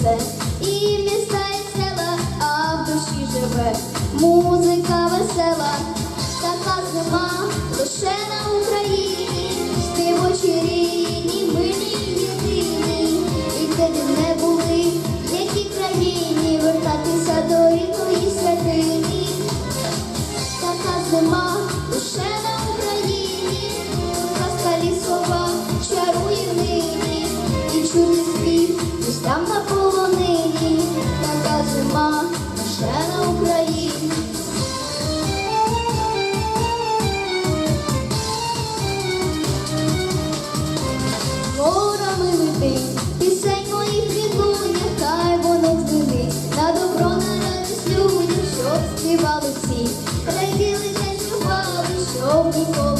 все, і міста, і села, а в душі живе, музика весела, така зима лише на Україні, ти в очі рідні, милі єдині, і де б не були, які країні вертатися до рідних. На Україні. Горами лети, пісень моїх відлуння, хай воно дзвенить, на добро на радість людям, щоб співали всі, рейки летять шували, щоб ніколи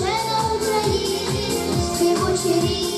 лише на Україні співочері.